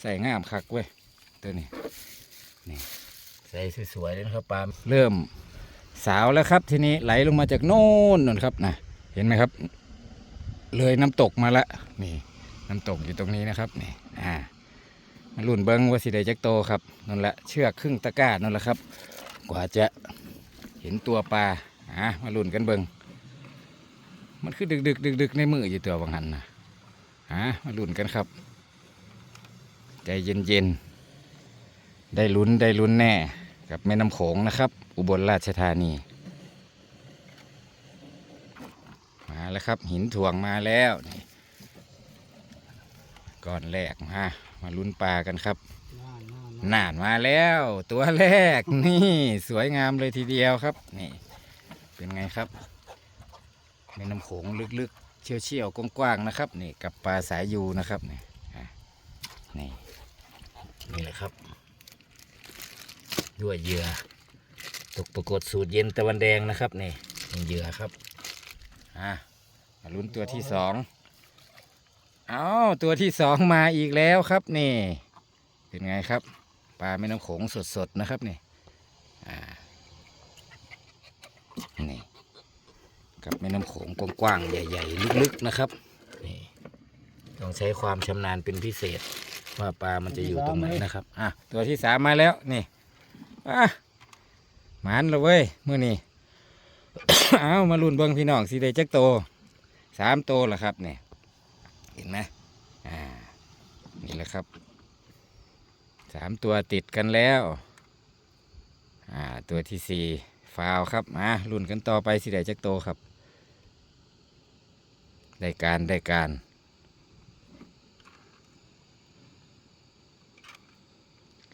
ใส่งามคักเว้ยตัวนี้นี่ใส่สวยๆเลยนะครับปลาเริ่มสาวแล้วครับ ทีนี้ไหลลงมาจากโน่นนั่นครับนะเห็นไหมครับ เลยน้ำตกมาละนี่น้ำตกอยู่ตรงนี้นะครับนี่อ่ามาลุ่นเบิ้งว่าสิได้จักโตครับนั่นแหละเชือกครึ่งตะกร้านั่นแหละครับ กว่าจะเห็นตัวปลาอ่ามาลุ่นกันเบิ้งมันคือดึกดึกดึกดึกๆในมืออยู่ตัวบางหันนะอ่ามาลุ่นกันครับ ใจเย็นเย็นๆ ได้ลุ้นได้ลุ้นแน่ กับแม่น้ำโขงนะครับ อุบลราชธานี มาแล้วครับหินถ่วงมาแล้วนี่ก้อนแรกมามาลุ้นปลากันครับน่าน่าน่านมาแล้วตัวแรกนี่สวยงามเลยทีเดียวครับนี่เป็นไงครับแม่น้ำโขงลึกๆเชี่ยวเชี่ยวๆกว้างๆนะครับ นี่กับปลาสายยูนะครับนี่ นี่นี่แหละครับด้วยเหยื่อตกปรากฏสูตรเย็นตะวันแดงนะครับนี่นี่เหยื่อครับอะมาลุ้นตัวที่สองเอาตัวที่สองมาอีกแล้วครับนี่เป็นไงครับปลาแม่น้ำโขงสดๆนะครับนี่อ่านี่กับแม่น้ำโขงกว้างๆใหญ่ ๆ ลึกๆนะครับนี่ต้องใช้ความชำนาญเป็นพิเศษ ว่าปลามันจะอยู่ตรงไหนนะครับ อะ ตัวที่สามมาแล้วนี่อะหมันและเว้ยมื่อนี้เอามาลุ่นเบิ้งพี่น้องสีได้จักโตสามโตแล้วครับเนี่ยเห็นไหมอ่านี่แหละครับสามตัวติดกันแล้วอ่าตัวที่สี่ฟาวครับมารุ่นกันต่อไปสิได้จักโตครับได้การได้การ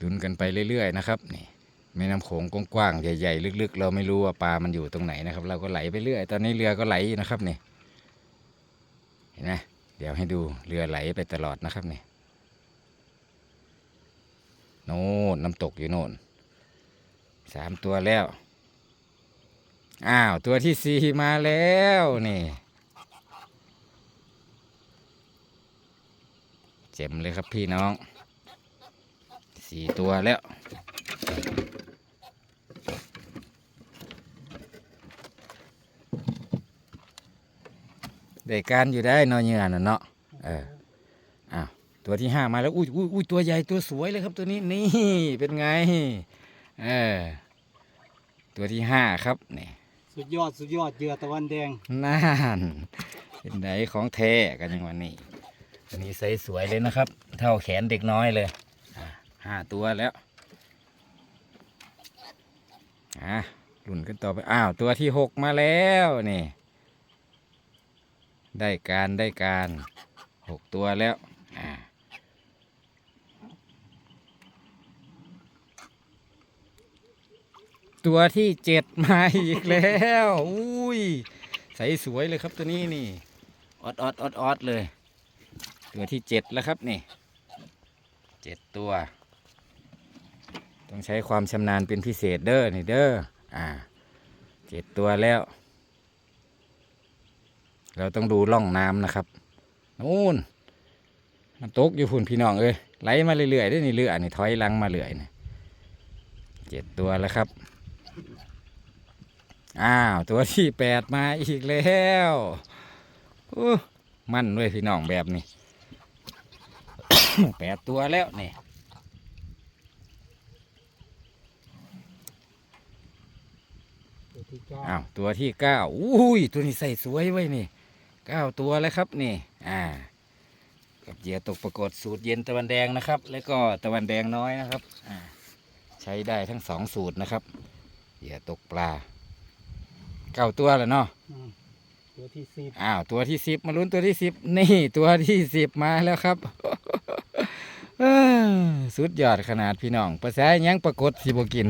ลุ้นกันไปเรื่อยๆนะครับนี่แม่น้ำโขงกว้างๆใหญ่ๆลึก ๆ เราไม่รู้ว่าปลามันอยู่ตรงไหนนะครับ เราก็ไหลไปเรื่อย ตอนนี้เรือก็ไหลนะครับนี่เห็นไหมเดี๋ยวให้ดูเรือไหลไปตลอดนะครับนี่โน่นน้ำตกอยู่โน่นสามตัวแล้ว อ้าว ตัวที่สี่มาแล้วนี่เจ็มเลยครับพี่น้อง สี่ตัวแล้วได้การอยู่ได้เนอเหยื่อน่ะเนาะเอออ้าวตัวที่ห้ามาแล้วอุ้ยอุ้ยอุ้ยตัวใหญ่ตัวสวยเลยครับตัวนี้นี่เป็นไงเออตัวที่ห้าครับนี่สุดยอดสุดยอดเหยื่อตะวันแดงน่านเป็นไหนของแท้กันยังวันนี้อันนี้ไซส์สวยเลยนะครับ เท่าแขนเด็กน้อยเลยอะ ห้าตัวแล้วอะรุ่นกันต่อไป อ้าว ตัวที่หกมาแล้วนี่ ได้การได้การหกตัวแล้วอ่าตัวที่เจ็ดมาอีกแล้ว อุ้ย ใสสวยเลยครับตัวนี้นี่ ออดออดออดออดเลย ตัวที่เจ็ดแล้วครับนี่เจ็ดตัว ต้องใช้ความชำนาญเป็นพิเศษเด้อนี่เด้ออ่าเจ็ดตัวแล้ว เราต้องดูร่องน้ำนะครับนู่นน้ำตกอยู่พุ่นพี่น้องเอ้ยไหลมาเรื่อยๆได้นี่เรือนี่ถอยลังมาเรื่อยนี่เจ็ดตัวแล้วครับ อ้าว ตัวที่แปดมาอีกแล้วอู้มั่นด้วยพี่น้องแบบนี้แปดตัวแล้วนี่ ตัว ที่เก้าอ้าวตัวที่เก้าอุ้ยตัวนี้ใส่สวยไว้ยนี่เก้าตัวแล้วครับนี่ อ่า กับเหยื่อตกปรากฏสูตรเย็นตะวันแดงนะครับ แล้วก็ตะวันแดงน้อยนะครับ อ่า ใช้ได้ทั้งสองสูตรนะครับเหยื่อตกปลาเก้าตัวแล้วเนาะอืมตัวที่สิบอ้าวตัวที่สิบมาลุ้นตัวที่สิบนี่ตัวที่สิบมาแล้วครับ เอ้อสุดยอดขนาดพี่น้องภาษาหยังปรากฏสิบกิน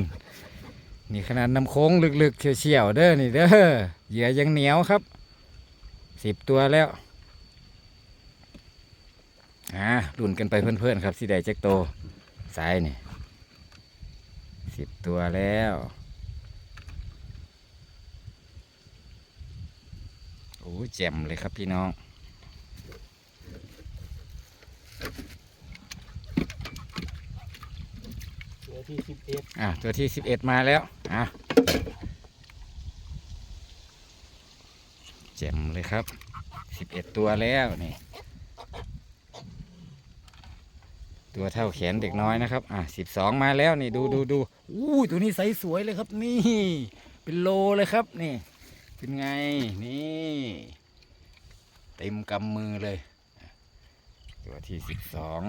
นี่ขนาดน้ำโค้งลึกๆเฉียวๆเด้อนี่เด้อเหยื่อยังเหนียวครับสิบตัวแล้วอ่ารุ่นกันไปเพื่อนๆครับสิได้จักโตสายนี่สิบตัวแล้วโอ้ยแจ่มเลยครับพี่น้องที่สิบเอ็ดอะตัวที่สิบเอ็ดมาแล้ว อะแจ่มเลยครับสิบเอ็ดตัวแล้วนี่ ตัวเท่าแขนเด็กน้อยนะครับ อะสิบสองมาแล้วนี่ดูดูดูอู้ตัวนี้ใสสวยเลยครับ นี่ เป็นโลเลยครับนี่ เป็นไงนี่ เต็มกำมือเลย ตัวที่สิบสอง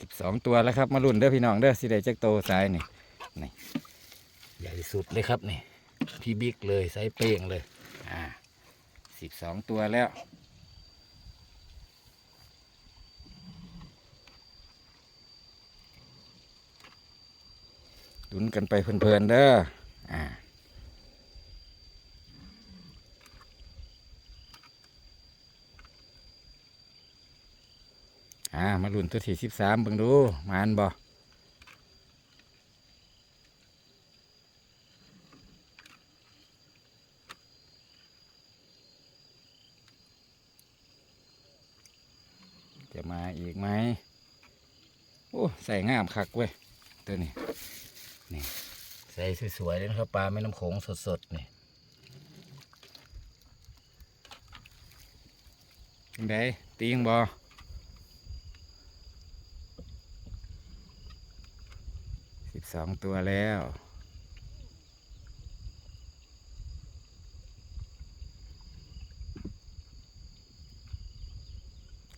สิบสองตัวแล้วครับ มาลุ่นเด้อพี่น้องเด้อสิได้จักโตซ้ายนี่นี่ใหญ่สุดเลยครับนี่พี่บิ๊กเลยไซส์เป้งเลย อ่าสิบสองตัวแล้วดุนกันไปเพลินๆเด้ออ่า อ่ามาลุ่นตัวที่สิบสามเบิ่งดูมานบ่จะมาอีกไหมโอ้ใส่งามคักเว้ยตัวนี้นี่ใส่สวยๆเลยนะครับปลาแม่น้ำโขงสดๆนี่ยังไงตีงบอ บสองตัวแล้ว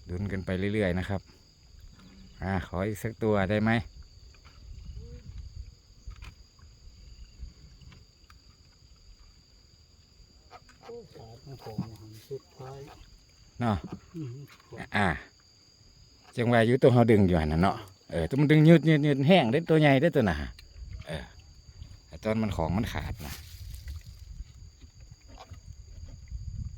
ดุนกันไปเรื่อย ๆ นะครับ อ่า ขออีกสักตัวได้ไหมน้องของหันสุดท้ายเนาะอื้อหืออ่าจังหวะยู่ตัวเขาดึงอยู่หันนะเนาะ เออตัวมันดึงยืดยืดยืดแห้งได้ตัวใหญ่ได้ตัวหนาเออตอนมันของมันขาดนะ